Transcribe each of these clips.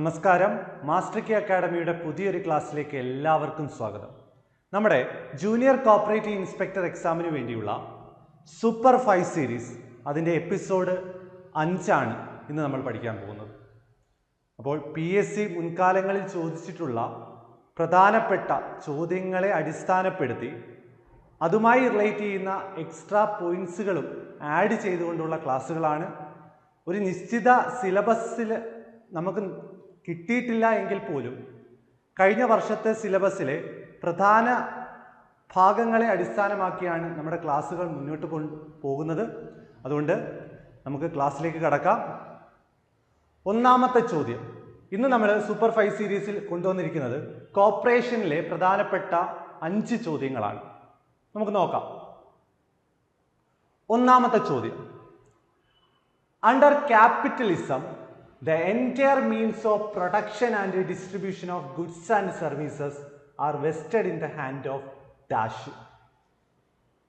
നമസ്കാരം. Master K അക്കാഡമിയുടെ പുതിയൊരു ക്ലാസ്സിലേക്ക് എല്ലാവർക്കും സ്വാഗതം. നമ്മുടെ ജൂനിയർ കോപ്പറേറ്റീവ് ഇൻസ്പെക്ടർ എക്സാമിന് വേണ്ടിയുള്ള സൂപ്പർ ഫൈവ് സീരീസ് അതിന്റെ എപ്പിസോഡ് അഞ്ചാണ് ഇന്ന് നമ്മൾ പഠിക്കാൻ പോകുന്നത്. അപ്പോൾ പി എസ് സി മുൻകാലങ്ങളിൽ ചോദിച്ചിട്ടുള്ള പ്രധാനപ്പെട്ട ചോദ്യങ്ങളെ അടിസ്ഥാനപ്പെടുത്തി അതുമായി റിലേറ്റ് ചെയ്യുന്ന എക്സ്ട്രാ പോയിൻസുകളും ആഡ് ചെയ്തുകൊണ്ടുള്ള ക്ലാസ്സുകളാണ്. ഒരു നിശ്ചിത സിലബസിൽ നമുക്ക് കിട്ടിയിട്ടില്ല എങ്കിൽ പോലും കഴിഞ്ഞ വർഷത്തെ സിലബസിലെ പ്രധാന ഭാഗങ്ങളെ അടിസ്ഥാനമാക്കിയാണ് നമ്മുടെ ക്ലാസ്സുകൾ മുന്നോട്ട് പോകുന്നത്. അതുകൊണ്ട് നമുക്ക് ക്ലാസ്സിലേക്ക് കടക്കാം. ഒന്നാമത്തെ ചോദ്യം. ഇന്ന് നമ്മൾ സൂപ്പർ ഫൈവ് സീരീസിൽ കൊണ്ടുവന്നിരിക്കുന്നത് കോർപ്പറേഷനിലെ പ്രധാനപ്പെട്ട അഞ്ച് ചോദ്യങ്ങളാണ്. നമുക്ക് നോക്കാം. ഒന്നാമത്തെ ചോദ്യം. Under capitalism the entire means of production and distribution of goods and services are vested in the hand of dash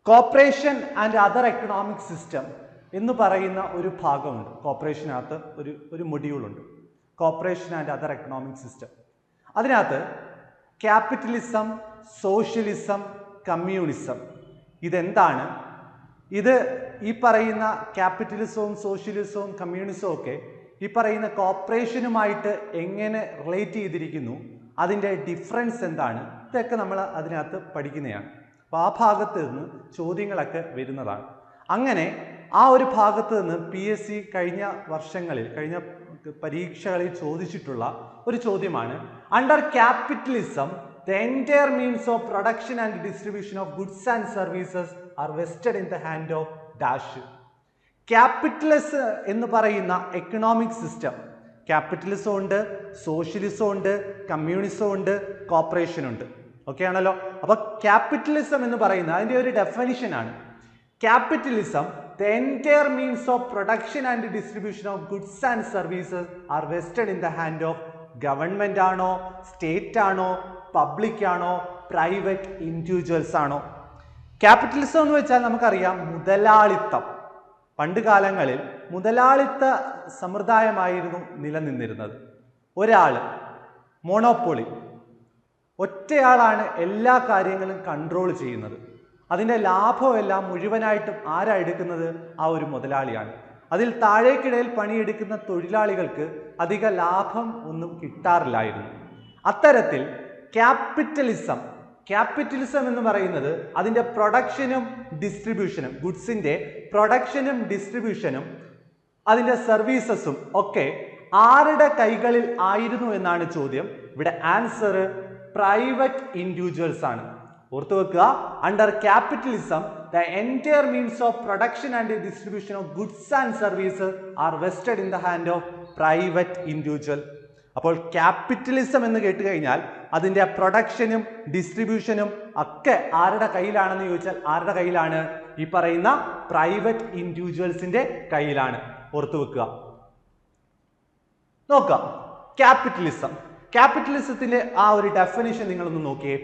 corporation and other economic system എന്ന് പറയുന്ന ഒരു ഭാഗമുണ്ട്. കോപ്പറേഷനകത്ത് ഒരു ഒരു മൊഡ്യൂളുണ്ട് corporation and other economic system അതിനകത്ത് ക്യാപിറ്റലിസം സോഷ്യലിസം കമ്മ്യൂണിസം ഇതെന്താണ്? ഇത് ഈ പറയുന്ന ക്യാപിറ്റലിസവും സോഷ്യലിസവും കമ്മ്യൂണിസവും ഒക്കെ ഈ പറയുന്ന കോപ്പറേഷനുമായിട്ട് എങ്ങനെ റിലേറ്റ് ചെയ്തിരിക്കുന്നു അതിന്റെ ഡിഫറൻസ് എന്താണ് ഇതൊക്കെ നമ്മൾ അതിനകത്ത് പഠിക്കുന്നതാണ്. അപ്പോൾ ആ ഭാഗത്ത് നിന്ന് ചോദ്യങ്ങളൊക്കെ വരുന്നതാണ്. അങ്ങനെ ആ ഒരു ഭാഗത്ത് നിന്ന് പി എസ് സി കഴിഞ്ഞ വർഷങ്ങളിൽ കഴിഞ്ഞ പരീക്ഷകളിൽ ചോദിച്ചിട്ടുള്ള ഒരു ചോദ്യമാണ് under capitalism the entire means of production and distribution of goods and services are vested in the hand of dash capitalist എന്ന് പറയുന്ന എക്കണോമിക് സിസ്റ്റം ക്യാപിറ്റലിസം ഉണ്ട് സോഷ്യലിസം ഉണ്ട് കമ്മ്യൂണിസം ഉണ്ട് കോപ്പറേഷൻ ഉണ്ട്. ഓക്കെ ആണല്ലോ? അപ്പൊ ക്യാപിറ്റലിസം എന്ന് പറയുന്നത് അതിന്റെ ഒരു ഡെഫിനിഷൻ ആണ്. Capitalism the entire means of production and distribution of goods and services are vested in the hand of government ആണോ സ്റ്റേറ്റ് ആണോ പബ്ലിക് ആണോ പ്രൈവറ്റ് ഇൻഡിവിജ്വൽസ് ആണോ? ക്യാപിറ്റലിസം എന്ന് വെച്ചാൽ നമുക്കറിയാം മുതലാളിത്തം. പണ്ട് കാലങ്ങളിൽ മുതലാളിത്ത സമ്പ്രദായമായിരുന്നു നിലനിന്നിരുന്നത്. ഒരാൾ മോണോപ്പൊളി. ഒറ്റയാളാണ് എല്ലാ കാര്യങ്ങളും കൺട്രോൾ ചെയ്യുന്നത്. അതിന്റെ ലാഭമെല്ലാം മുഴുവനായിട്ടും ആരാ എടുക്കുന്നത്? ആ ഒരു മുതലാളിയാണ്. അതിൽ താഴേക്കിടയിൽ പണിയെടുക്കുന്ന തൊഴിലാളികൾക്ക് അധിക ലാഭം ഒന്നും കിട്ടാറില്ലായിരുന്നു. അത്തരത്തിൽ ക്യാപിറ്റലിസം ക്യാപിറ്റലിസം എന്ന് പറയുന്നത് അതിന്റെ പ്രൊഡക്ഷനും ഡിസ്ട്രിബ്യൂഷനും ഗുഡ്സിന്റെ പ്രൊഡക്ഷനും ഡിസ്ട്രിബ്യൂഷനും അതിന്റെ സർവീസസും ഒക്കെ ആരുടെ കൈകളിൽ ആയിരുന്നു എന്നാണ് ചോദ്യം. ഇവിടെ ആൻസർ പ്രൈവറ്റ് ഇൻഡിവിജ്വൽസ് ആണ്. ഓർത്തു വെക്കുക under capitalism the entire means of production and distribution of goods and service are vested in the hand of private individual. അപ്പോൾ ക്യാപിറ്റലിസം എന്ന് കേട്ട് കഴിഞ്ഞാൽ അതിന്റെ പ്രൊഡക്ഷനും ഡിസ്ട്രിബ്യൂഷനും ഒക്കെ ആരുടെ കയ്യിലാണെന്ന് ചോദിച്ചാൽ ആരുടെ കയ്യിലാണ്? ഈ പറയുന്ന പ്രൈവറ്റ് ഇൻഡിവിജ്വൽസിന്റെ കയ്യിലാണ്. ഓർത്തു വെക്കുക. നോക്കാം ക്യാപിറ്റലിസം ക്യാപിറ്റലിസത്തിന്റെ ആ ഒരു ഡെഫിനേഷൻ നിങ്ങളൊന്ന് നോക്കിയേ.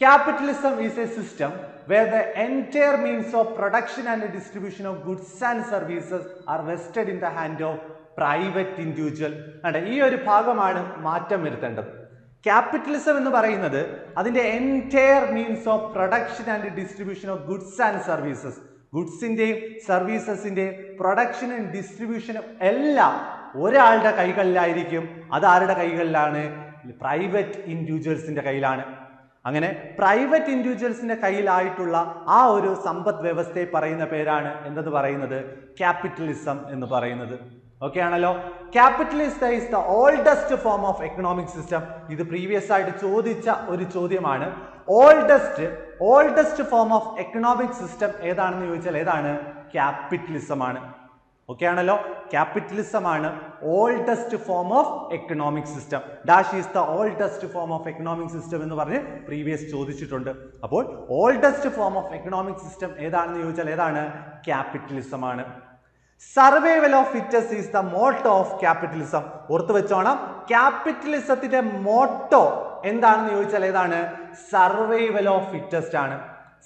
Capitalism is a system where the entire means of production and distribution of goods and services are vested in the hand of private individual അതെ ഈ ഒരു ഭാഗമാണ് മാറ്റം വരുത്തേണ്ടത്. ക്യാപിറ്റലിസം എന്ന് പറയുന്നത് അതിന്റെ entire means of production and distribution of goods and services ഗുഡ്സിന്റെയും സർവീസസിന്റെയും പ്രൊഡക്ഷനും ഡിസ്ട്രിബ്യൂഷനും എല്ലാം ഒരാളുടെ കൈകളിലായിരിക്കും. അത് ആരുടെ കൈകളിലാണ്? പ്രൈവറ്റ് ഇൻഡിവിജ്വൽസിന്റെ കയ്യിലാണ്. അങ്ങനെ പ്രൈവറ്റ് ഇൻഡിവിജ്വൽസിന്റെ കയ്യിലായിട്ടുള്ള ആ ഒരു സമ്പദ് വ്യവസ്ഥയെ പറയുന്ന പേരാണ് എന്തെന്ന് പറയുന്നത്? ക്യാപിറ്റലിസം എന്ന് പറയുന്നത്. ഓക്കെ ആണല്ലോ. Capitalist is the oldest form of economic system ഇത് പ്രീവിയസ് ആയിട്ട് ചോദിച്ച ഒരു ചോദ്യമാണ്. Oldest oldest form of economic system ഏതാണെന്ന് ചോദിച്ചാൽ ഏതാണ്? ക്യാപിറ്റലിസം ആണ്. ഓക്കെ ആണല്ലോ. ക്യാപിറ്റലിസം ആണ് oldest form of economic system dash is the oldest form of economic system എന്ന് പറഞ്ഞ് പ്രീവിയസ് ചോദിച്ചിട്ടുണ്ട്. അപ്പോൾ oldest form of economic system ഏതാണെന്ന് ചോദിച്ചാൽ ഏതാണ്? ക്യാപിറ്റലിസം ആണ്. Survival of fittest is the motto of capitalism ഓർത്ത് വെച്ചോണം. ക്യാപിറ്റലിസത്തിന്റെ മോട്ടോ എന്താണെന്ന് ചോദിച്ചാൽ ഏതാണ്? സർവൈവൽ ഓഫ് ഫിറ്റസ്റ്റ് ആണ്.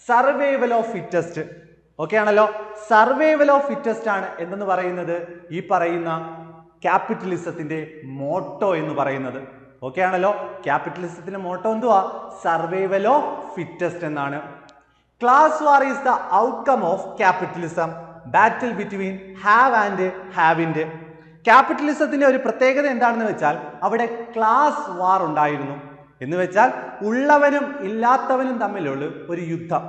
സർവൈവൽ ഓഫ് ഫിറ്റസ്റ്റ് ഓക്കെ ആണല്ലോ? സർവൈവൽ ഓഫ് ഫിറ്റസ്റ്റ് ആണ് എന്തെന്ന് പറയുന്നത്? ഈ പറയുന്ന ക്യാപിറ്റലിസത്തിന്റെ മോട്ടോ എന്ന് പറയുന്നത്. ഓക്കെ ആണല്ലോ? ക്യാപിറ്റലിസത്തിന്റെ മോട്ടോ എന്തുവാ? സർവൈവൽ ഓഫ് ഫിറ്റസ്റ്റ് എന്നാണ്. Class war is the outcome of capitalism battle between have and ഹാവിന്റെ ക്യാപിറ്റലിസത്തിന്റെ ഒരു പ്രത്യേകത എന്താണെന്ന് വെച്ചാൽ അവിടെ ക്ലാസ് വാർ ഉണ്ടായിരുന്നു. എന്ന് വെച്ചാൽ ഉള്ളവനും ഇല്ലാത്തവനും തമ്മിലുള്ള ഒരു യുദ്ധം.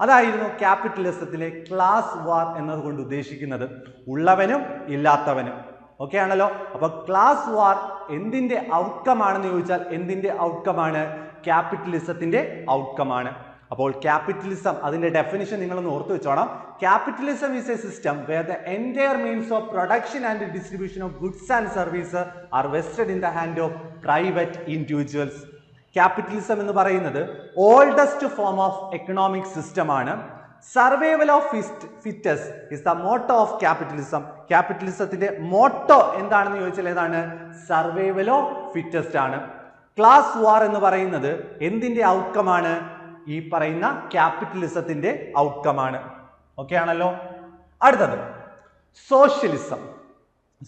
അതായിരുന്നു ക്യാപിറ്റലിസത്തിലെ ക്ലാസ് വാർ എന്നതുകൊണ്ട് ഉദ്ദേശിക്കുന്നത്. ഉള്ളവനും ഇല്ലാത്തവനും. ഓക്കെ ആണല്ലോ? അപ്പോൾ ക്ലാസ് വാർ എന്തിന്റെ ഔട്ട്കം ആണെന്ന് ചോദിച്ചാൽ എന്തിന്റെ ഔട്ട്കം ആണ്? ക്യാപിറ്റലിസത്തിന്റെ ഔട്ട്കം ആണ്. അപ്പോൾ ക്യാപിറ്റലിസം അതിന്റെ ഡെഫിനിഷൻ നിങ്ങളൊന്ന് ഓർത്തു വെച്ചോണം. Capitalism is a system where the entire means of production and distribution of goods and service are vested in the hand of private individuals capitalism എന്ന് പറയുന്നത് oldest form of economic system ആണ്. Survival of fittest is the motto of capitalism ക്യാപിറ്റലിസത്തിന്റെ motto എന്താണെന്ന് ചോദിച്ചാൽ ഏതാണ്? Survival of fittest ആണ്. Class war എന്ന് പറയുന്നത് എന്തിന്റെ ഔട്ട്കം ആണ്? ഈ പറയുന്ന ക്യാപിറ്റലിസത്തിന്റെ ഔട്ട്കം ആണ്. ഓക്കെ ആണല്ലോ? അടുത്തത്. സോഷ്യലിസം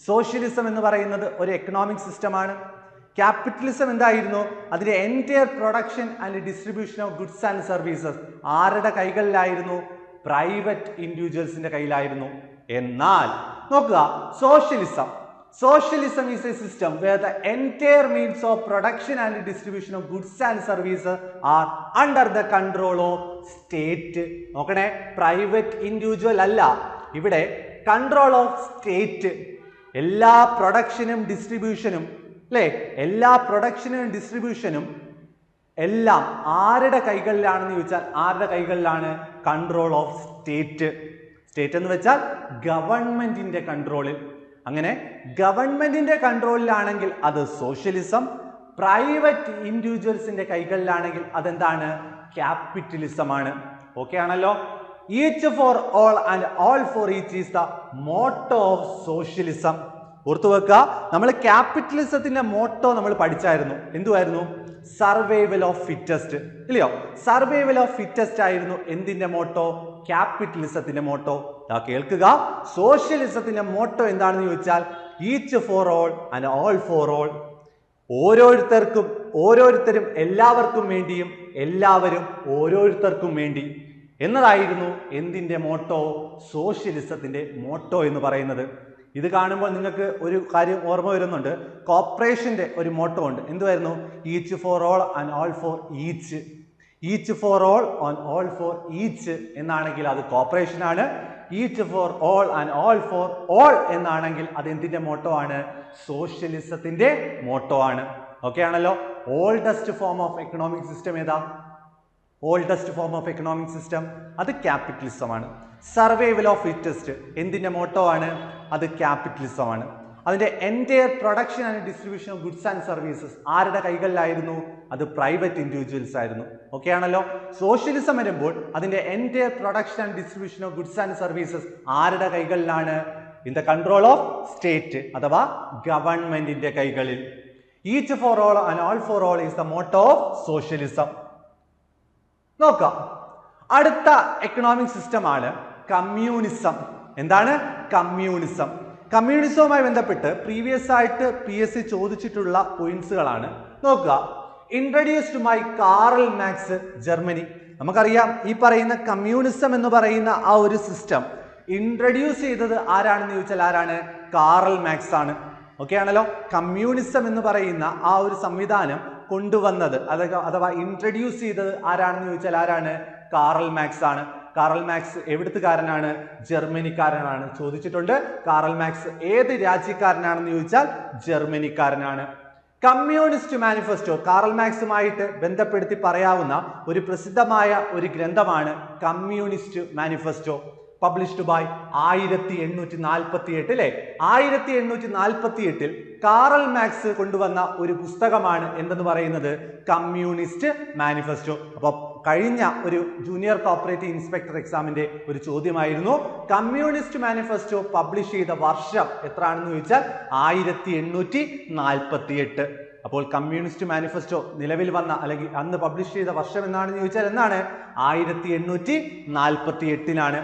സോഷ്യലിസം എന്ന് പറയുന്നത് ഒരു എക്കണോമിക് സിസ്റ്റമാണ് ക്യാപിറ്റലിസം എന്തായിരുന്നു? അതിന്റെ entire production and distribution of goods and services ആരുടെ കൈകളിലായിരുന്നു? പ്രൈവറ്റ് ഇൻഡിവിജ്വൽസിന്റെ കയ്യിലായിരുന്നു. എന്നാൽ നോക്കുക socialism socialism is a system where the entire means of production and distribution of goods and services are under the control of state നോക്കണേ private individual അല്ല. ഇവിടെ control of state എല്ലാ പ്രൊഡക്ഷനും ഡിസ്ട്രിബ്യൂഷനും അല്ലേ? എല്ലാ പ്രൊഡക്ഷനും ഡിസ്ട്രിബ്യൂഷനും എല്ലാം ആരുടെ കൈകളിലാണെന്ന് ചോദിച്ചാൽ ആരുടെ കൈകളിലാണ് കൺട്രോൾ ഓഫ് സ്റ്റേറ്റ് സ്റ്റേറ്റ് എന്ന് വെച്ചാൽ ഗവൺമെന്റിന്റെ കൺട്രോളിൽ അങ്ങനെ ഗവൺമെന്റിന്റെ കൺട്രോളിലാണെങ്കിൽ അത് സോഷ്യലിസം പ്രൈവറ്റ് ഇൻഡിവിജ്വൽസിന്റെ കൈകളിലാണെങ്കിൽ അതെന്താണ്? ക്യാപിറ്റലിസം ആണ് ഓക്കെ ആണല്ലോ? Each for all and all for each is the motto of socialism ഓർത്തു വെക്കുക നമ്മൾ ക്യാപിറ്റലിസത്തിന്റെ മോട്ടോ നമ്മൾ പഠിച്ചായിരുന്നു. എന്തുമായിരുന്നു സർവൈവൽ ഓഫ് ഫിറ്റസ്റ്റ് ഇല്ലയോ? സർവൈവൽ ഓഫ് ഫിറ്റസ്റ്റ് ആയിരുന്നു എന്തിന്റെ മോട്ടോ ക്യാപിറ്റലിസത്തിന്റെ മോട്ടോ കേൾക്കുക. സോഷ്യലിസത്തിന്റെ മോട്ടോ എന്താണെന്ന് ചോദിച്ചാൽ each for all and all for all ഓരോരുത്തർക്കും ഓരോരുത്തരും എല്ലാവർക്കും വേണ്ടിയും എല്ലാവരും ഓരോരുത്തർക്കും വേണ്ടി. എന്നതായിരുന്നു എന്തിന്റെ മോട്ടോ? സോഷ്യലിസത്തിന്റെ മോട്ടോ എന്ന് പറയുന്നത്. ഇത് കാണുമ്പോൾ നിങ്ങൾക്ക് ഒരു കാര്യം ഓർമ്മ വരുന്നുണ്ട്. കോപ്പറേഷന്റെ ഒരു മോട്ടോ ഉണ്ട്. എന്തുവായിരുന്നു? Each for all and all for each each for all on all for each എന്നാണെങ്കിൽ അത് cooperation each for all and all for all എന്നാണെങ്കിൽ അത് മോട്ടോ ആണ്? സോഷ്യലിസത്തിന്റെ മോട്ടോ ആണ്. ഓക്കെ ആണല്ലോ? Oldest form of economic system ഏതാ? Oldest form of economic system അത് ക്യാപിറ്റലിസമാണ് സർവൈവൽ ഓഫ് ഫിറ്റസ്റ്റ് എന്തിന്റെ മോട്ടോ ആണ്? അത് ക്യാപിറ്റലിസം ആണ് അതിന്റെ entire production and distribution of goods and services ആരുടെ കൈകളിലായിരുന്നു? അത് പ്രൈവറ്റ് ഇൻഡിവിജ്വൽസ് ആയിരുന്നു. ഓക്കെ ആണല്ലോ? സോഷ്യലിസം വരുമ്പോൾ അതിന്റെ entire production and distribution of goods and services ആരുടെ കൈകളിലാണ്? In the control of state അഥവാ ഗവൺമെന്റിന്റെ കൈകളിൽ. Each for all and all for all is the motto of socialism നോക്കാം. അടുത്ത എക്കണോമിക് സിസ്റ്റമാണ് കമ്മ്യൂണിസം എന്താണ്? കമ്മ്യൂണിസം കമ്മ്യൂണിസവുമായി ബന്ധപ്പെട്ട് പ്രീവിയസ് ആയിട്ട് പി എസ് സി ചോദിച്ചിട്ടുള്ള പോയിന്റ്സുകളാണ് നോക്കുക. Introduced by Karl Marx Germany നമുക്കറിയാം ഈ പറയുന്ന കമ്മ്യൂണിസം എന്ന് പറയുന്ന ആ ഒരു സിസ്റ്റം ഇൻട്രഡ്യൂസ് ചെയ്തത് ആരാണെന്ന് ചോദിച്ചാൽ ആരാണ്? കാറൽ മാക്സ് ആണ്. ഓക്കെ ആണല്ലോ? കമ്മ്യൂണിസം എന്ന് പറയുന്ന ആ ഒരു സംവിധാനം കൊണ്ടുവന്നത് അതൊക്കെ അഥവാ ഇൻട്രഡ്യൂസ് ചെയ്തത് ആരാണെന്ന് ചോദിച്ചാൽ ആരാണ്? കാറൽ മാക്സ് ആണ്. കാറൽ മാക്സ് എവിടുത്തുകാരനാണ്? ജർമ്മനിക്കാരനാണ്. ചോദിച്ചിട്ടുണ്ട് കാറൽ മാക്സ് ഏത് രാജ്യക്കാരനാണെന്ന് ചോദിച്ചാൽ ജർമ്മനിക്കാരനാണ്. കമ്മ്യൂണിസ്റ്റ് മാനിഫെസ്റ്റോ കാറൽ മാക്സുമായിട്ട് ബന്ധപ്പെടുത്തി പറയാവുന്ന ഒരു പ്രസിദ്ധമായ ഒരു ഗ്രന്ഥമാണ് കമ്മ്യൂണിസ്റ്റ് മാനിഫെസ്റ്റോ. പബ്ലിഷ്ഡ് ബൈ ആയിരത്തി എണ്ണൂറ്റി നാൽപ്പത്തി എട്ട് അല്ലെ ആയിരത്തി എണ്ണൂറ്റി നാൽപ്പത്തി എട്ടിൽ കാറൽ മാക്സ് കൊണ്ടുവന്ന ഒരു പുസ്തകമാണ് എന്തെന്ന് പറയുന്നത്? Communist manifesto. അപ്പോൾ കഴിഞ്ഞ ഒരു ജൂനിയർ കോപ്പറേറ്റീവ് ഇൻസ്പെക്ടർ എക്സാമിന്റെ ഒരു ചോദ്യമായിരുന്നു കമ്മ്യൂണിസ്റ്റ് മാനിഫെസ്റ്റോ പബ്ലിഷ് ചെയ്ത വർഷം എത്രയാണെന്ന് ചോദിച്ചാൽ ആയിരത്തി എണ്ണൂറ്റി നാൽപ്പത്തി എട്ട് അപ്പോൾ കമ്മ്യൂണിസ്റ്റ് മാനിഫെസ്റ്റോ നിലവിൽ വന്ന അല്ലെങ്കിൽ അന്ന് പബ്ലിഷ് ചെയ്ത വർഷം എന്നാണെന്ന് ചോദിച്ചാൽ എന്നാണ് ആയിരത്തി എണ്ണൂറ്റി നാൽപ്പത്തി എട്ടിനാണ്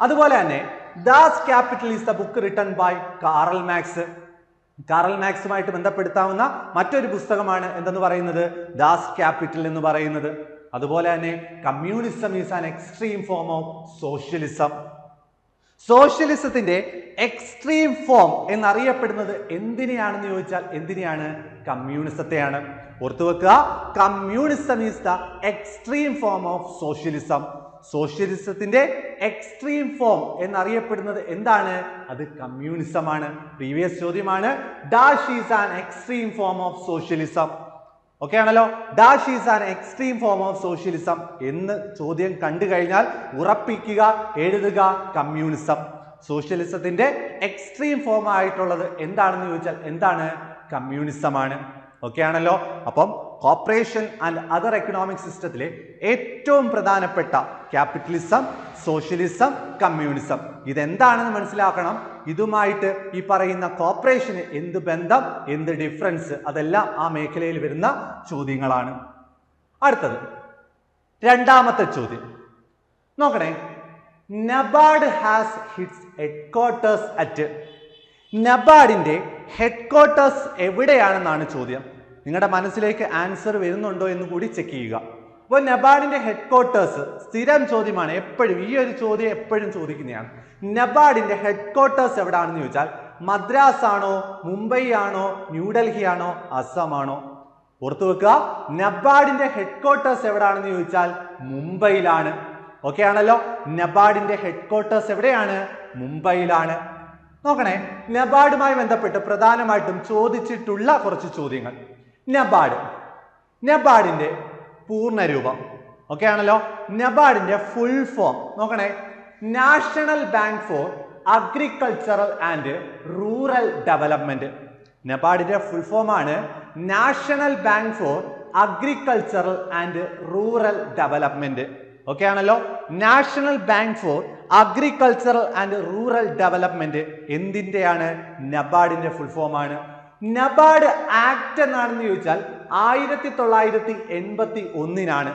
അതുപോലെ തന്നെ Das Kapital is the book written by Karl Marx. Karl മാക്സുമായിട്ട് ബന്ധപ്പെടുത്താവുന്ന മറ്റൊരു പുസ്തകമാണ് എന്തെന്ന് പറയുന്നത്? ദാസ് ക്യാപിറ്റൽ എന്ന് പറയുന്നത്. അതുപോലെ തന്നെ communism is an extreme form of socialism. സോഷ്യലിസത്തിന്റെ extreme form എന്നറിയപ്പെടുന്നത് എന്തിനെയാണെന്ന് ചോദിച്ചാൽ എന്തിനെയാണ്? കമ്മ്യൂണിസത്തെയാണ്. ഓർത്തുവെക്കുക communism is the extreme form of socialism. സോഷ്യലിസത്തിന്റെ extreme form എന്നറിയപ്പെടുന്നത് എന്താണ്? അത് കമ്മ്യൂണിസമാണ്. പ്രീവിയസ് ചോദ്യമാണ്. Dash is an extreme form of socialism okay ആണല്ലോ? Dash is an extreme form of socialism എന്ന് ചോദ്യം കണ്ടു കഴിഞ്ഞാൽ ഉറപ്പിക്കുക എഴുതുക കമ്മ്യൂണിസം. സോഷ്യലിസത്തിന്റെ എക്സ്ട്രീം ഫോം ആയിട്ടുള്ളത് എന്താണെന്ന് ചോദിച്ചാൽ എന്താണ്? കമ്മ്യൂണിസമാണ്. ഓക്കെ ആണല്ലോ അപ്പം കോപ്പറേഷൻ ആൻഡ് അതർ എക്കണോമിക് സിസ്റ്റത്തിലെ ഏറ്റവും പ്രധാനപ്പെട്ട ക്യാപിറ്റലിസം സോഷ്യലിസം കമ്മ്യൂണിസം ഇതെന്താണെന്ന് മനസ്സിലാക്കണം? ഇതുമായിട്ട് ഈ പറയുന്ന കോപ്പറേഷന് എന്ത് ബന്ധം എന്ത് ഡിഫറൻസ് അതെല്ലാം ആ മേഖലയിൽ വരുന്ന ചോദ്യങ്ങളാണ്. അടുത്തത് രണ്ടാമത്തെ ചോദ്യം. നോക്കണേ. NABARD has its headquarters at നബാർഡിന്റെ headquarters എവിടെയാണെന്നാണ് ചോദ്യം. നിങ്ങളുടെ മനസ്സിലേക്ക് ആൻസർ വരുന്നുണ്ടോ എന്ന് കൂടി ചെക്ക് ചെയ്യുക. അപ്പോൾ നബാർഡിന്റെ ഹെഡ്ക്വാർട്ടേഴ്സ് സ്ഥിരം ചോദ്യമാണ് എപ്പോഴും ഈ ഒരു ചോദ്യം എപ്പോഴും ചോദിക്കുന്നതാണ്. നബാർഡിന്റെ ഹെഡ്ക്വാർട്ടേഴ്സ് എവിടെയാണെന്ന് ചോദിച്ചാൽ മദ്രാസ് ആണോ മുംബൈ ആണോ ന്യൂഡൽഹി ആണോ അസം ആണോ ഓർത്തു വെക്കുക നബാർഡിന്റെ ഹെഡ്ക്വാർട്ടേഴ്സ് എവിടെയാണെന്ന് ചോദിച്ചാൽ മുംബൈയിലാണ്. ഓക്കെ ആണല്ലോ? നബാർഡിന്റെ ഹെഡ്ക്വാർട്ടേഴ്സ് എവിടെയാണ്? മുംബൈയിലാണ്. നോക്കണേ നബാർഡുമായി ബന്ധപ്പെട്ട് പ്രധാനമായിട്ടും ചോദിച്ചിട്ടുള്ള കുറച്ച് ചോദ്യങ്ങൾ. നബാർഡ്. നബാഡിന്റെ പൂർണരൂപം. ഓക്കെ ആണല്ലോ? നബാഡിന്റെ ഫുൾ ഫോം നോക്കണേ. National bank for agricultural and rural development നബാഡിന്റെ full ഫോമാണ് national bank for agricultural and rural development okay ആണല്ലോ? National bank for agricultural and rural development എന്തിന്റെയാണ് നബാഡിന്റെ ഫുൾ ഫോമാണ് നബാർഡ് ആക്ട് എന്നാണെന്ന് ചോദിച്ചാൽ ആയിരത്തി തൊള്ളായിരത്തി എൺപത്തി ഒന്നിനാണ്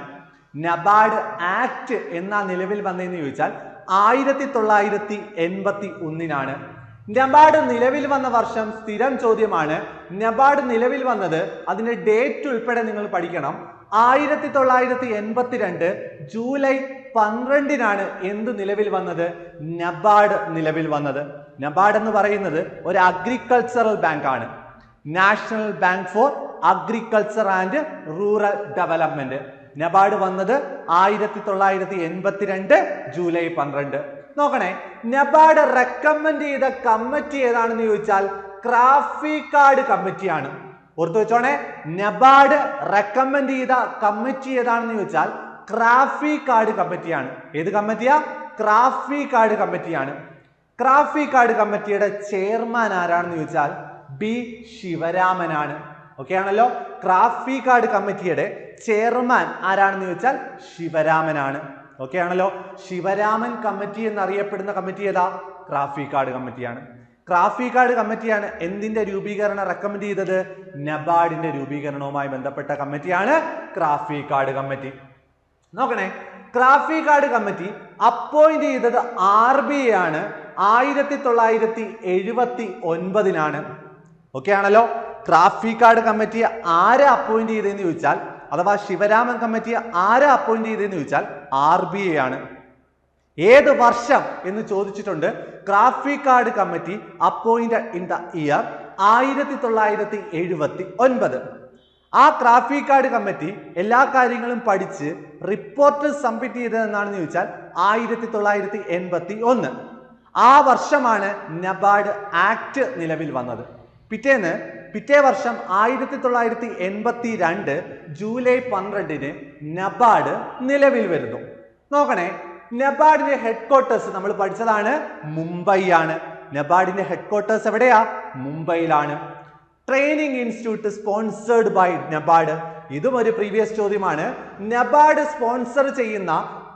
നബാർഡ് ആക്ട് എന്ന നിലവിൽ വന്നതെന്ന് ചോദിച്ചാൽ ആയിരത്തി തൊള്ളായിരത്തി എൺപത്തി ഒന്നിനാണ് നബാർഡ് നിലവിൽ വന്ന വർഷം സ്ഥിരം ചോദ്യമാണ് നബാർഡ് നിലവിൽ വന്നത് അതിന്റെ ഡേറ്റ് ഉൾപ്പെടെ നിങ്ങൾ പഠിക്കണം. ആയിരത്തി തൊള്ളായിരത്തി എൺപത്തിരണ്ട് ജൂലൈ പന്ത്രണ്ടിനാണ് എന്ത് നിലവിൽ വന്നത്? നബാർഡ് നിലവിൽ വന്നത്. നബാർഡ് എന്ന് പറയുന്നത് ഒരു അഗ്രികൾച്ചറൽ ബാങ്കാണ്. National bank for agriculture and rural development. NABARD വന്നത് ആയിരത്തി തൊള്ളായിരത്തി എൺപത്തിരണ്ട് ജൂലൈ പന്ത്രണ്ട്. നോക്കണേ നബാർഡ് റെക്കമെൻഡ് ചെയ്ത കമ്മിറ്റി ഏതാണെന്ന് ചോദിച്ചാൽ ക്രാഫി കാർഡ് കമ്മിറ്റിയാണ്. ഓർത്തു വെച്ചോണേ നബാർഡ് റെക്കമെൻഡ് ചെയ്ത കമ്മിറ്റി ഏതാണെന്ന് ചോദിച്ചാൽ ക്രാഫി കാർഡ് കമ്മിറ്റിയാണ്. ഏത് കമ്മിറ്റിയാ? ക്രാഫി കാർഡ് കമ്മിറ്റിയാണ്. ക്രാഫി കാർഡ് കമ്മിറ്റിയുടെ ചെയർമാൻ ആരാണെന്ന് ചോദിച്ചാൽ ബി ശിവരാമനാണ്. ഓക്കെ ആണല്ലോ? ക്രാഫി കാർഡ് കമ്മിറ്റിയുടെ ചെയർമാൻ ആരാണെന്ന് ചോദിച്ചാൽ ശിവരാമനാണ്. ഓക്കെ ആണല്ലോ? ശിവരാമൻ കമ്മിറ്റി എന്നറിയപ്പെടുന്ന കമ്മിറ്റി ഏതാ? ക്രാഫി കാർഡ് കമ്മിറ്റിയാണ്. ക്രാഫി കാർഡ് കമ്മിറ്റിയാണ് എന്തിന്റെ രൂപീകരണം റെക്കമെൻഡ് ചെയ്തത്? നബാർഡിന്റെ രൂപീകരണവുമായി ബന്ധപ്പെട്ട കമ്മിറ്റിയാണ് ക്രാഫി കാർഡ് കമ്മിറ്റി. നോക്കണേ ക്രാഫി കാർഡ് കമ്മിറ്റി അപ്പോയിന്റ് ചെയ്തത് ആർ ബി ആണ്. ആയിരത്തി തൊള്ളായിരത്തി എഴുപത്തി ഒൻപതിനാണ് ഓക്കെ ആണല്ലോ? ട്രാഫിക് കാർഡ് കമ്മിറ്റി ആരെ അപ്പോയിന്റ് ചെയ്തതെന്ന് ചോദിച്ചാൽ അഥവാ ശിവരാമൻ കമ്മിറ്റി ആരെ അപ്പോയിന്റ് ചെയ്തതെന്ന് ചോദിച്ചാൽ ആർ ബി ഐ ആണ്. ഏത് വർഷം എന്ന് ചോദിച്ചിട്ടുണ്ട് CRAFICARD committee appointed in the year ആയിരത്തി തൊള്ളായിരത്തി എഴുപത്തി ഒൻപത് ആ ക്രാഫി കാർഡ് കമ്മിറ്റി എല്ലാ കാര്യങ്ങളും പഠിച്ച് റിപ്പോർട്ട് സബ്മിറ്റ് ചെയ്തതെന്നാണെന്ന് ചോദിച്ചാൽ ആയിരത്തി തൊള്ളായിരത്തി എൺപത്തി ഒന്ന് ആ വർഷമാണ് നബാർഡ് ആക്ട് നിലവിൽ വന്നത്. പിറ്റേന്ന് പിറ്റേ വർഷം ആയിരത്തി തൊള്ളായിരത്തി എൺപത്തി രണ്ട് ജൂലൈ പന്ത്രണ്ടിന് നബാർഡ് നിലവിൽ വരുന്നു. നോക്കണേ നബാർഡിന്റെ ഹെഡ്ക്വാർട്ടേഴ്സ് നമ്മൾ പഠിച്ചതാണ് മുംബൈ ആണ് നബാർഡിന്റെ ഹെഡ്ക്വാർട്ടേഴ്സ് എവിടെയാ? മുംബൈയിലാണ്. Training institute sponsored by NABARD. ഇതും ഒരു പ്രീവിയസ് ചോദ്യമാണ്. നബാർഡ് സ്പോൺസർ ചെയ്യുന്ന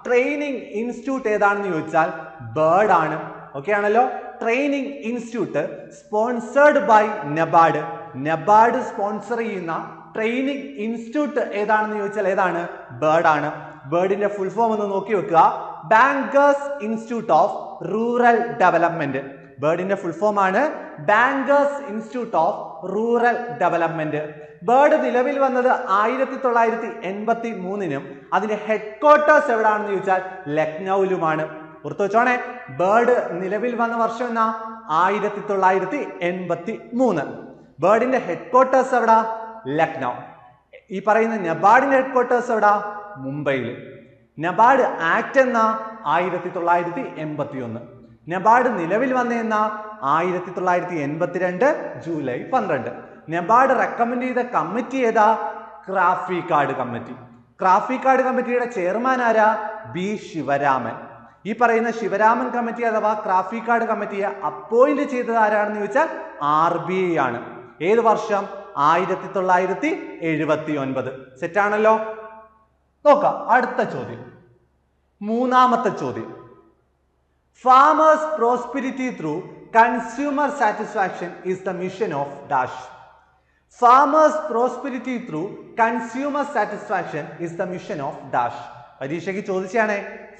ട്രെയിനിങ് ഇൻസ്റ്റിറ്റ്യൂട്ട് ഏതാണെന്ന് ചോദിച്ചാൽ ബേർഡ് ആണ് ഓക്കെ ആണല്ലോ? Training institute sponsored by NABARD. NABARD sponsor ചെയ്യുന്ന ട്രെയിനിങ് ഇൻസ്റ്റിറ്റ്യൂട്ട് ഏതാണെന്ന് ചോദിച്ചാൽ ഏതാണ്? ബേർഡ് ആണ്. ബേർഡിന്റെ ഫുൾ ഫോം ഒന്ന് നോക്കി വെക്കുക. Bankers institute of rural development. ബേർഡിന്റെ full form ആണ് bankers institute of rural development. BIRD നിലവിൽ വന്നത് ആയിരത്തി തൊള്ളായിരത്തി എൺപത്തി മൂന്നിനും അതിന്റെ ഹെഡ് ക്വാർട്ടേഴ്സ് എവിടെയാണെന്ന് ചോദിച്ചാൽ ലക്നൌവിലുമാണ്. ഓർത്തു വെച്ചോണേ ബേർഡ് നിലവിൽ വന്ന വർഷം എന്നാ? ആയിരത്തി തൊള്ളായിരത്തി എൺപത്തി മൂന്ന് ബേർഡിന്റെ ഹെഡ് ക്വാർട്ടേഴ്സ് എവിടാ? ലക്നൗ. ഈ പറയുന്ന നബാർഡിന്റെ ഹെഡ് ക്വാർട്ടേഴ്സ് എവിടാ? മുംബൈയിൽ. നബാർഡ് ആക്ട് എന്ന? ആയിരത്തി തൊള്ളായിരത്തി എൺപത്തി ഒന്ന് നബാർഡ് നിലവിൽ വന്നതെന്ന ആയിരത്തി തൊള്ളായിരത്തി എൺപത്തിരണ്ട് ജൂലൈ പന്ത്രണ്ട്. നബാർഡ് റെക്കമെൻഡ് ചെയ്ത കമ്മിറ്റി ഏതാ? CRAFICARD committee. ക്രാഫി കാർഡ് കമ്മിറ്റിയുടെ ചെയർമാൻ ആരാ? ബി ശിവരാമൻ. ഈ പറയുന്ന ശിവരാമൻ കമ്മിറ്റി അഥവാ ക്രാഫി കാർഡ് കമ്മിറ്റിയെ അപ്പോയിന്റ് ചെയ്തത് ആരാണെന്ന് ചോദിച്ചാൽ ആർ ബി ഐ ആണ്. ഏത് വർഷം? ആയിരത്തി തൊള്ളായിരത്തി എഴുപത്തി ഒൻപത് സെറ്റാണല്ലോ നോക്കാം. അടുത്ത ചോദ്യം. മൂന്നാമത്തെ ചോദ്യം. Farmers prosperity through consumer satisfaction is the mission of dash farmers prosperity through consumer satisfaction is the mission of dash പരീക്ഷയ്ക്ക് ചോദിച്ചാണ്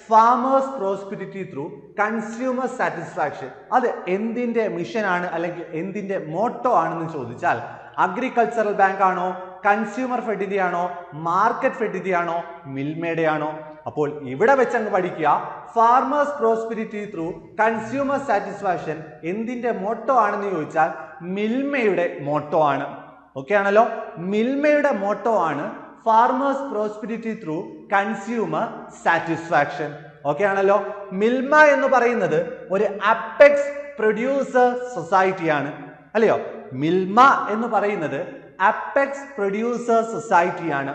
farmers prosperity through consumer satisfaction അത് എന്തിന്റെ മിഷനാണ് അല്ലെങ്കിൽ എന്തിന്റെ മോട്ടോ ആണെന്ന് ചോദിച്ചാൽ അഗ്രികൾച്ചറൽ ബാങ്ക് ആണോ കൺസ്യൂമർ ഫെഡിറ്റി ആണോ മാർക്കറ്റ് ഫെഡിറ്റി ആണോ മിൽമയുടെ ആണോ? അപ്പോൾ ഇവിടെ വെച്ചങ്ങ് പഠിക്കുക farmers prosperity through consumer satisfaction എന്തിന്റെ മോട്ടോ ആണെന്ന് ചോദിച്ചാൽ മിൽമയുടെ മോട്ടോ ആണ്. ഓക്കെ ആണല്ലോ? മിൽമയുടെ മോട്ടോ ആണ് farmers prosperity through consumer satisfaction okay ആണല്ലോ? മിൽമ എന്ന് പറയുന്നത് ഒരു അപ്പെക്സ് പ്രൊഡ്യൂസർ സൊസൈറ്റിയാണ് അല്ലയോ? മിൽമ എന്ന് പറയുന്നത് apex producer സൊസൈറ്റിയാണ്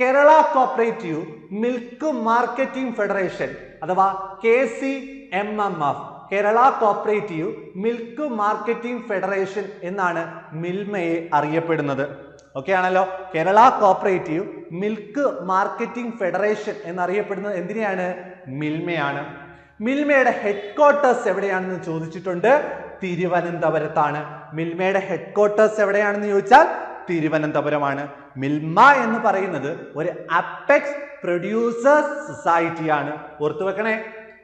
Kerala cooperative milk marketing federation അഥവാ K C M M F. Kerala cooperative milk marketing federation എന്നാണ് മിൽമയെ അറിയപ്പെടുന്നത്. ഓക്കെ ആണല്ലോ. Kerala cooperative milk marketing federation എന്നറിയപ്പെടുന്നത് എന്തിനെയാണ്? മിൽമയാണ്. മിൽമയുടെ ഹെഡ് ക്വാർട്ടേഴ്സ് എവിടെയാണെന്ന് ചോദിച്ചിട്ടുണ്ട്? തിരുവനന്തപുരത്താണ്. മിൽമയുടെ ഹെഡ് ക്വാർട്ടേഴ്സ് എവിടെയാണെന്ന് ചോദിച്ചാൽ തിരുവനന്തപുരമാണ്. മിൽമ എന്ന് പറയുന്നത് ഒരു അപ്പെക്സ് പ്രൊഡ്യൂസേഴ്സ് സൊസൈറ്റിയാണ് ഓർത്തു വെക്കണേ.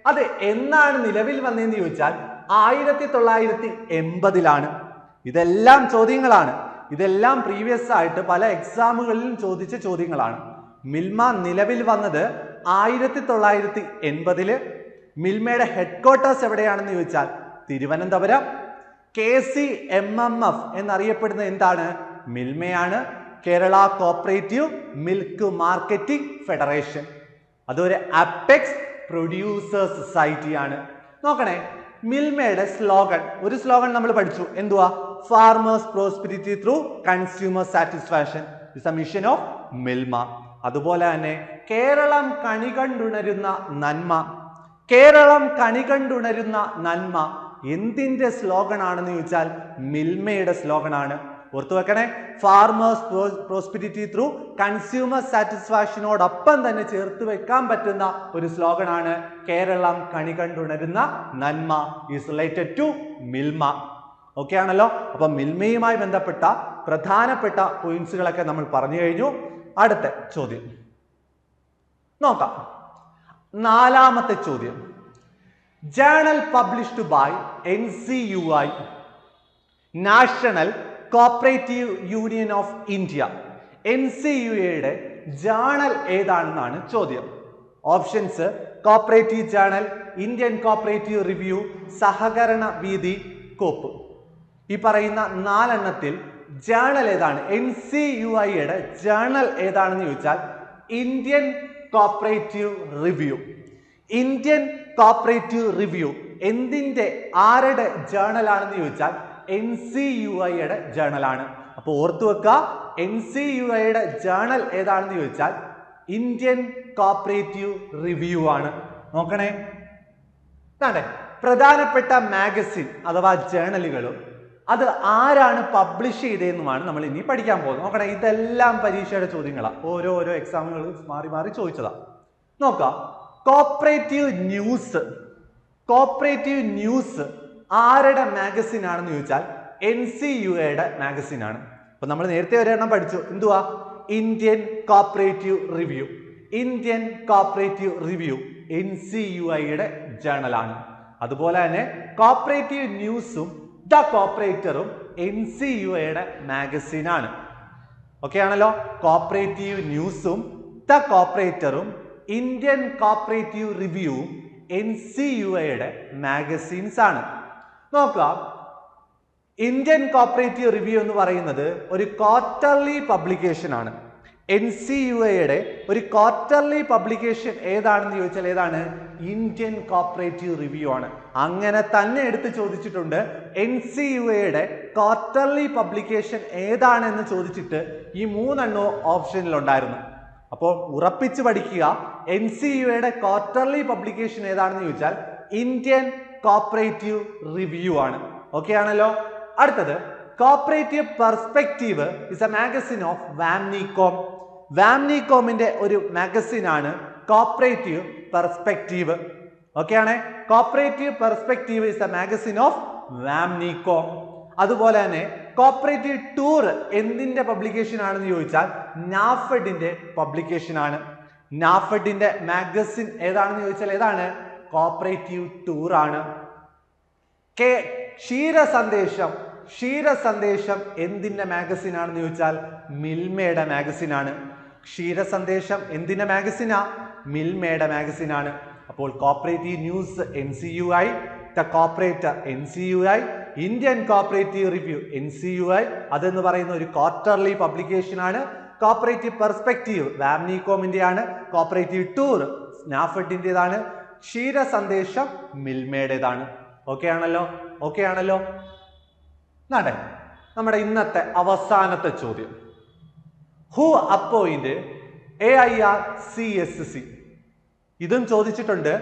അത് എന്നാണ് നിലവിൽ വന്നതെന്ന് ചോദിച്ചാൽ ആയിരത്തി തൊള്ളായിരത്തി എൺപതിലാണ് ഇതെല്ലാം ചോദ്യങ്ങളാണ്. ഇതെല്ലാം പ്രീവിയസ് ആയിട്ട് പല എക്സാമുകളിലും ചോദിച്ച ചോദ്യങ്ങളാണ്. മിൽമ നിലവിൽ വന്നത് ആയിരത്തി തൊള്ളായിരത്തി എൺപതിൽ മിൽമയുടെ ഹെഡ് ക്വാർട്ടേഴ്സ് എവിടെയാണെന്ന് ചോദിച്ചാൽ Thiruvananthapuram. K C M M F എന്നറിയപ്പെടുന്നത് എന്താണ്? മിൽമയാണ്. Kerala cooperative milk marketing federation. അതൊരു അപ്പെക്സ് പ്രൊഡ്യൂസേഴ്സ് സൊസൈറ്റിയാണ് നോക്കണേ മിൽമയുടെ സ്ലോഗൻ ഒരു സ്ലോഗൻ നമ്മൾ പഠിച്ചു. എന്തുവാ? Farmers prosperity through consumer satisfaction is a mission of Milma. അതുപോലെ തന്നെ കേരളം കണി കണ്ടുണരുന്ന നന്മ. കേരളം കണി കണ്ടുണരുന്ന നന്മ എന്തിന്റെ സ്ലോഗൻ ആണെന്ന് ചോദിച്ചാൽ മിൽമയുടെ സ്ലോഗൻ ഓർത്തു വെക്കണേ ഫാർമേഴ്സ് പ്രോസ്പിരിറ്റി ത്രൂ കൺസ്യൂമർ സാറ്റിസ്ഫാക്ഷനോടൊപ്പം തന്നെ ചേർത്ത് വെക്കാൻ പറ്റുന്ന ഒരു സ്ലോഗൻ കേരളം കണി കണ്ടുണരുന്ന നന്മ is related to Milma. Okay ആണല്ലോ അപ്പൊ മിൽമയുമായി ബന്ധപ്പെട്ട പ്രധാനപ്പെട്ട പോയിന്റ്സുകളൊക്കെ നമ്മൾ പറഞ്ഞു കഴിഞ്ഞു. അടുത്ത ചോദ്യം. നോക്കാം. നാലാമത്തെ ചോദ്യം. Journal published by N C U I national cooperative union of India N C U എയുടെ ജേണൽ ഏതാണെന്നാണ് ചോദ്യം. Options cooperative journal Indian cooperative review സഹകരണ വീതി കോപ്പ് ഈ പറയുന്ന നാലെണ്ണത്തിൽ ജേണൽ ഏതാണ്? എൻ സി യു ഐയുടെ ജേണൽ ഏതാണെന്ന് ചോദിച്ചാൽ Indian cooperative review Indian cooperative review എന്തിന്റെ ആരുടെ ജേണൽ ആണെന്ന് ചോദിച്ചാൽ എൻ സി യു ഐയുടെ ജേണൽ ആണ്. അപ്പോൾ ഓർത്തു വെക്കുക എൻ സി യു ഐയുടെ ജേണൽ ഏതാണെന്ന് ചോദിച്ചാൽ ഇന്ത്യൻ കോപ്പറേറ്റീവ് റിവ്യൂ ആണ്. നോക്കണേ. ഇതാണ്ടേ. പ്രധാനപ്പെട്ട മാഗസിൻ അഥവാ ജേണലുകളും അത് ആരാണ് പബ്ലിഷ് ചെയ്തതെന്നുമാണ് നമ്മൾ ഇനി പഠിക്കാൻ പോകുന്നത്. നോക്കണേ ഇതെല്ലാം പരീക്ഷയുടെ ചോദ്യങ്ങളാണ് ഓരോ ഓരോ എക്സാമുകൾ മാറി മാറി ചോദിച്ചതാ. നോക്കാം. കോപ്പറേറ്റീവ് ന്യൂസ് കോപ്പറേറ്റീവ് ന്യൂസ് ആരുടെ മാഗസിൻ ആണെന്ന് ചോദിച്ചാൽ എൻ സി യു എയുടെ മാഗസിൻ ആണ്. അപ്പൊ നമ്മൾ നേരത്തെ ഒരെണ്ണം പഠിച്ചു. എന്തുവാ? Indian cooperative review Indian cooperative review N C U ഐയുടെ ജേണലാണ് അതുപോലെ തന്നെ കോപ്പറേറ്റീവ് ന്യൂസും ദ കോപ്പറേറ്ററും എൻ സി യു എയുടെ മാഗസീനാണ് ഓക്കെ ആണല്ലോ? കോപ്പറേറ്റീവ് ന്യൂസും ദ കോപ്പറേറ്ററും ഇന്ത്യൻ കോപ്പറേറ്റീവ് റിവ്യൂവും എൻ സി യു എയുടെ മാഗസീൻസ് ആണ് നോക്കാം ഇന്ത്യൻ കോപ്പറേറ്റീവ് റിവ്യൂ എന്ന് പറയുന്നത് ഒരു ക്വാർട്ടർലി പബ്ലിക്കേഷൻ ആണ്. എൻ സി യു എയുടെ ഒരു ക്വാർട്ടർലി പബ്ലിക്കേഷൻ ഏതാണെന്ന് ചോദിച്ചാൽ ഏതാണ്? ഇന്ത്യൻ കോപ്പറേറ്റീവ് റിവ്യൂ ആണ്. അങ്ങനെ തന്നെ എടുത്ത് ചോദിച്ചിട്ടുണ്ട്. എൻ സി യു എയുടെ ക്വാർട്ടർലി പബ്ലിക്കേഷൻ ഏതാണെന്ന് ചോദിച്ചിട്ട് ഈ മൂന്നെണ്ണോ ഓപ്ഷനിലുണ്ടായിരുന്നു അപ്പോൾ ഉറപ്പിച്ച് പഠിക്കുക. എൻ സി യു എയുടെ ക്വാർട്ടർലി പബ്ലിക്കേഷൻ ഏതാണെന്ന് ചോദിച്ചാൽ ഇന്ത്യൻ കോപ്പറേറ്റീവ് റിവ്യൂ ആണ്. ഓക്കെ ആണല്ലോ? അടുത്തത്. Cooperative perspective is a magazine of VAMNICOM വാംനികോമിന്റെ ഒരു മാഗസിൻ ആണ് കോപ്പറേറ്റീവ് പെർസ്പെക്റ്റീവ് ഓക്കെ ആണ്? Cooperative perspective is a magazine of VAMNICOM അതുപോലെ തന്നെ കോപ്പറേറ്റീവ് ടൂർ എന്തിന്റെ പബ്ലിക്കേഷൻ ആണെന്ന് ചോദിച്ചാൽ നാഫഡിന്റെ പബ്ലിക്കേഷൻ ആണ്. നാഫഡിന്റെ മാഗസിൻ ഏതാണെന്ന് ചോദിച്ചാൽ ഏതാണ്? കോപ്പറേറ്റീവ് ടൂർ ആണ്. കെ ക്ഷീര സന്ദേശം ക്ഷീര സന്ദേശം എന്തിന്റെ മാഗസിൻ ആണെന്ന് ചോദിച്ചാൽ മിൽമയുടെ മാഗസിൻ ആണ്. ക്ഷീര സന്ദേശം എന്തിന്റെ മാഗസിനാ മിൽമയുടെ മാഗസിൻ ആണ്. അപ്പോൾ cooperative news N C U I the cooperator N C U I Indian cooperative review N C U I അതെന്ന് പറയുന്ന ഒരു ക്വാർട്ടർലി പബ്ലിക്കേഷൻ ആണ്. കോപ്പറേറ്റീവ് പെർസ്പെക്റ്റീവ് വാംനികോമിന്റെയാണ് കോപ്പറേറ്റീവ് ടൂർ സ്നാഫഡിന്റെതാണ് ക്ഷീര സന്ദേശം മിൽമയുടേതാണ്. ഓക്കെ ആണല്ലോ? ഓക്കെ ആണല്ലോ? നടൻ. നമ്മുടെ ഇന്നത്തെ അവസാനത്തെ ചോദ്യം. Who appoint A I R C S C ഇതും ചോദിച്ചിട്ടുണ്ട്.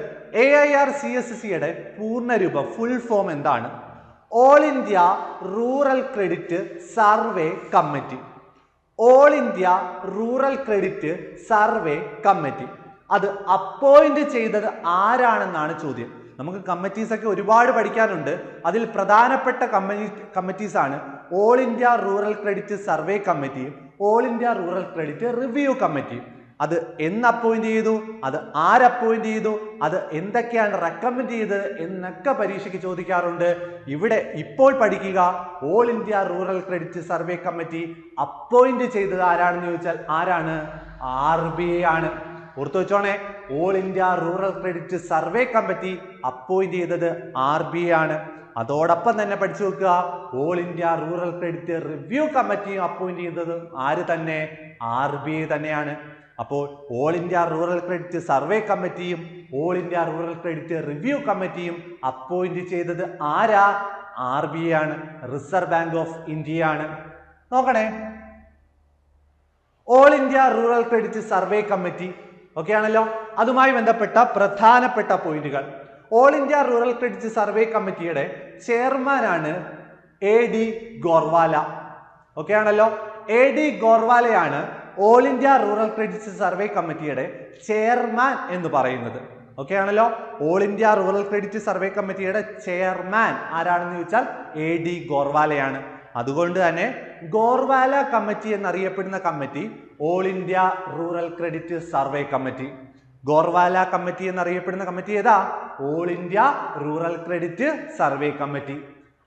A I R C S സിയുടെ പൂർണരൂപം ഫുൾ ഫോം എന്താണ്? All India rural credit survey committee all India rural credit survey committee അത് അപ്പോയിന്റ് ചെയ്തത് ആരാണെന്നാണ് ചോദ്യം. നമുക്ക് കമ്മിറ്റീസൊക്കെ ഒരുപാട് പഠിക്കാനുണ്ട്. അതിൽ പ്രധാനപ്പെട്ട committee കമ്മിറ്റീസാണ് all India rural credit survey committee all India rural credit review committee അത് എന്ന് അപ്പോയിന്റ് ചെയ്തു അത് ആര് അപ്പോയിന്റ് ചെയ്തു അത് എന്തൊക്കെയാണ് റെക്കമെൻഡ് ചെയ്തത് എന്നൊക്കെ പരീക്ഷയ്ക്ക് ചോദിക്കാറുണ്ട്. ഇവിടെ ഇപ്പോൾ പഠിക്കുക all India rural credit survey committee appoint ചെയ്തത് ആരാണെന്ന് ചോദിച്ചാൽ ആരാണ്? ആർ ബി ഐ ആണ്. ഓർത്തു വെച്ചോണേ all India rural credit survey committee appoint ചെയ്തത് ആർ ബി ആണ്. അതോടൊപ്പം തന്നെ പഠിച്ചു വെക്കുക all India rural credit review കമ്മിറ്റിയും അപ്പോയിന്റ് ചെയ്തത് ആര് തന്നെ? ആർ ബി ഐ തന്നെയാണ്. അപ്പോൾ all India rural credit survey കമ്മിറ്റിയും all India rural credit review കമ്മിറ്റിയും അപ്പോയിന്റ് ചെയ്തത് ആരാ? ആർ ബി ഐ ആണ്. റിസർവ് ബാങ്ക് ഓഫ് ഇന്ത്യ ആണ്. നോക്കണേ. All India rural credit survey committee okay ആണല്ലോ? അതുമായി ബന്ധപ്പെട്ട പ്രധാനപ്പെട്ട പോയിന്റുകൾ. All India rural credit survey കമ്മിറ്റിയുടെ ചെയർമാനാണ് എ ഡി ഗോർവാല. ഓക്കെ ആണല്ലോ? A D ഗോർവാലയാണ് all India rural credit survey കമ്മിറ്റിയുടെ ചെയർമാൻ എന്ന് പറയുന്നത്. ഓക്കെ ആണല്ലോ? All India rural credit survey കമ്മിറ്റിയുടെ ചെയർമാൻ ആരാണെന്ന് ചോദിച്ചാൽ എ ഡി ഗോർവാലയാണ്. അതുകൊണ്ട് തന്നെ ഗോർവാല കമ്മിറ്റി എന്നറിയപ്പെടുന്ന committee all India rural credit survey committee. Gorwala committee എന്നറിയപ്പെടുന്ന കമ്മിറ്റി ഏതാ? All India rural credit survey committee.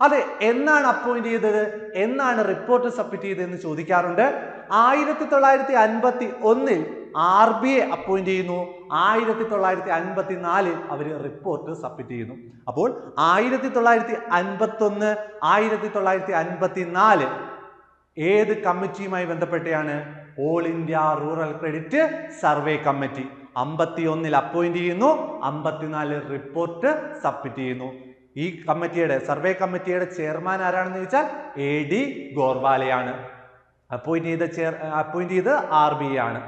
അതെ എന്നാണ് അപ്പോയിന്റ് ചെയ്തത്? എന്നാണ് റിപ്പോർട്ട് സബ്മിറ്റ് ചെയ്തതെന്ന് ചോദിക്കാറുണ്ട്. ആയിരത്തി തൊള്ളായിരത്തി അൻപത്തി ഒന്നിൽ ആർ ബി ഐ അപ്പോയിന്റ് ചെയ്യുന്നു. ആയിരത്തി തൊള്ളായിരത്തി അൻപത്തി നാലിൽ അവർ റിപ്പോർട്ട് സബ്മിറ്റ് ചെയ്യുന്നു. അപ്പോൾ ആയിരത്തി തൊള്ളായിരത്തി അൻപത്തി ഒന്ന് ആയിരത്തി തൊള്ളായിരത്തി അൻപത്തി നാല് ഏത് കമ്മിറ്റിയുമായി ബന്ധപ്പെട്ടാണ്? All India rural credit survey committee അമ്പത്തി ഒന്നിൽ അപ്പോയിന്റ് ചെയ്യുന്നു. അമ്പത്തിനാലിൽ റിപ്പോർട്ട് സബ്മിറ്റ് ചെയ്യുന്നു. ഈ കമ്മിറ്റിയുടെ സർവേ കമ്മിറ്റിയുടെ ചെയർമാൻ ആരാണെന്ന് ചോദിച്ചാൽ എ ഡി ഗോർവാലയാണ് അപ്പോയിന്റ് ചെയ്ത ചെയർ അപ്പോയിന്റ് ചെയ്ത് ആർ ബി ആണ്.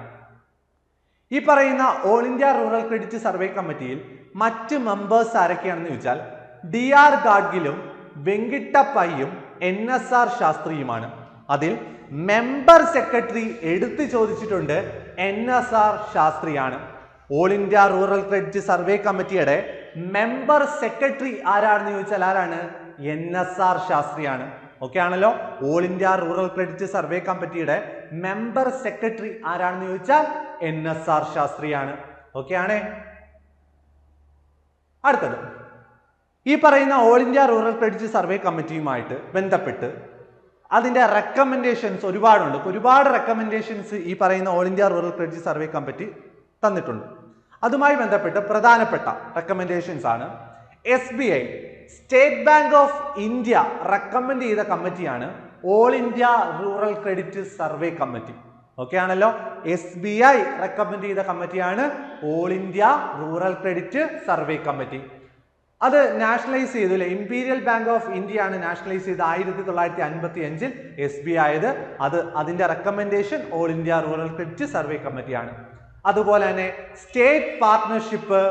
ഈ പറയുന്ന all India rural credit survey കമ്മിറ്റിയിൽ മറ്റ് മെമ്പേഴ്സ് ആരൊക്കെയാണെന്ന് ചോദിച്ചാൽ ഡി ആർ ഗാഡ്ഗിലും വെങ്കിട്ടപ്പയ്യും എൻ എസ് ആർ ശാസ്ത്രിയുമാണ്. അതിൽ മെമ്പർ സെക്രട്ടറി എടുത്തു ചോദിച്ചിട്ടുണ്ട് N S R ശാസ്ത്രിയാണ്. All India rural credit survey കമ്മിറ്റിയുടെ മെമ്പർ സെക്രട്ടറി ആരാണെന്ന് ചോദിച്ചാൽ ആരാണ്? എൻ എസ് ആർ ശാസ്ത്രിയാണ്. ഓക്കെ ആണല്ലോ? All India rural credit survey കമ്മിറ്റിയുടെ മെമ്പർ സെക്രട്ടറി ആരാണെന്ന് ചോദിച്ചാൽ എൻ എസ് ആർ ശാസ്ത്രിയാണ്. ഓക്കെ ആണേ? അടുത്തത്. ഈ പറയുന്ന all India rural credit survey കമ്മിറ്റിയുമായിട്ട് ബന്ധപ്പെട്ട് അതിന്റെ റെക്കമെൻഡേഷൻസ് ഒരുപാടുണ്ട്. ഒരുപാട് റെക്കമെൻഡേഷൻസ് ഈ പറയുന്ന all India rural credit survey committee തന്നിട്ടുണ്ട്. അതുമായി ബന്ധപ്പെട്ട് പ്രധാനപ്പെട്ട റെക്കമെൻഡേഷൻസ് ആണ്. S B I State Bank of India recommend ചെയ്ത കമ്മിറ്റിയാണ് all India rural credit survey committee okay ആണല്ലോ? എസ് ബി ഐ റെക്കമെൻഡ് ചെയ്ത കമ്മിറ്റിയാണ് all India rural credit survey committee അത് നാഷണലൈസ് ചെയ്തു അല്ലെ ഇമ്പീരിയൽ ബാങ്ക് ഓഫ് ഇന്ത്യ ആണ് നാഷണലൈസ് ചെയ്ത് ആയിരത്തി തൊള്ളായിരത്തി അൻപത്തി അഞ്ചിൽ എസ് ബി ആയത് അത് അതിന്റെ recommendation all India rural credit survey കമ്മിറ്റിയാണ് അതുപോലെ തന്നെ state partnership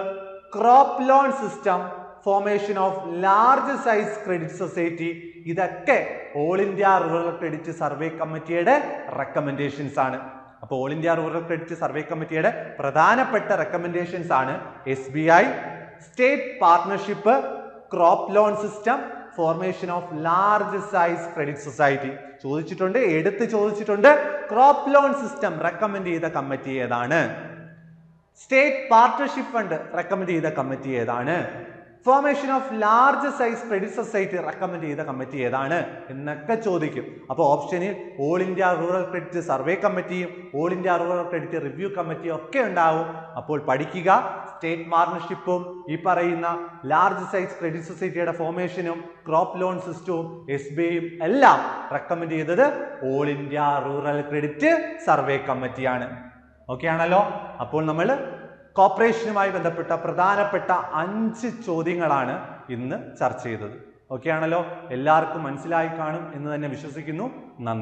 crop loan system formation of large size credit society ഇതൊക്കെ all India rural credit survey കമ്മിറ്റിയുടെ റെക്കമെൻഡേഷൻസ് ആണ്. അപ്പോൾ all India rural credit survey കമ്മിറ്റിയുടെ പ്രധാനപ്പെട്ട റെക്കമെൻഡേഷൻസ് ആണ് S B I state partnership crop loan system formation of large size credit society ചോദിച്ചിട്ടുണ്ട് എടുത്ത് ചോദിച്ചിട്ടുണ്ട്. ക്രോപ്പ് ലോൺ സിസ്റ്റം റെക്കമെൻഡ് ചെയ്ത കമ്മിറ്റി ഏതാണ്? സ്റ്റേറ്റ് പാർട്ണർഷിപ്പ് ഫണ്ട് റെക്കമെൻഡ് ചെയ്ത കമ്മിറ്റി ഏതാണ്? Formation of large size credit society recommend ചെയ്ത committee ഏതാണ് എന്നൊക്കെ ചോദിക്കും. അപ്പോൾ ഓപ്ഷനിൽ all India rural credit survey കമ്മിറ്റിയും all India rural credit review കമ്മിറ്റിയും ഒക്കെ ഉണ്ടാവും. അപ്പോൾ പഠിക്കുക സ്റ്റേറ്റ് പാർട്ണർഷിപ്പും ഈ പറയുന്ന ലാർജ് സൈസ് ക്രെഡിറ്റ് സൊസൈറ്റിയുടെ ഫോർമേഷനും ക്രോപ്പ് ലോൺ സിസ്റ്റവും എസ് ബി ഐയും എല്ലാം റെക്കമെൻഡ് ചെയ്തത് all India rural credit survey കമ്മിറ്റിയാണ് ഓക്കെ ആണല്ലോ? അപ്പോൾ നമ്മൾ കോർപ്പറേഷനുമായി ബന്ധപ്പെട്ട പ്രധാനപ്പെട്ട അഞ്ച് ചോദ്യങ്ങളാണ് ഇന്ന് ചർച്ച ചെയ്തത്. ഓക്കെ ആണല്ലോ എല്ലാവർക്കും മനസ്സിലായി കാണും എന്ന് തന്നെ വിശ്വസിക്കുന്നു. നന്ദി.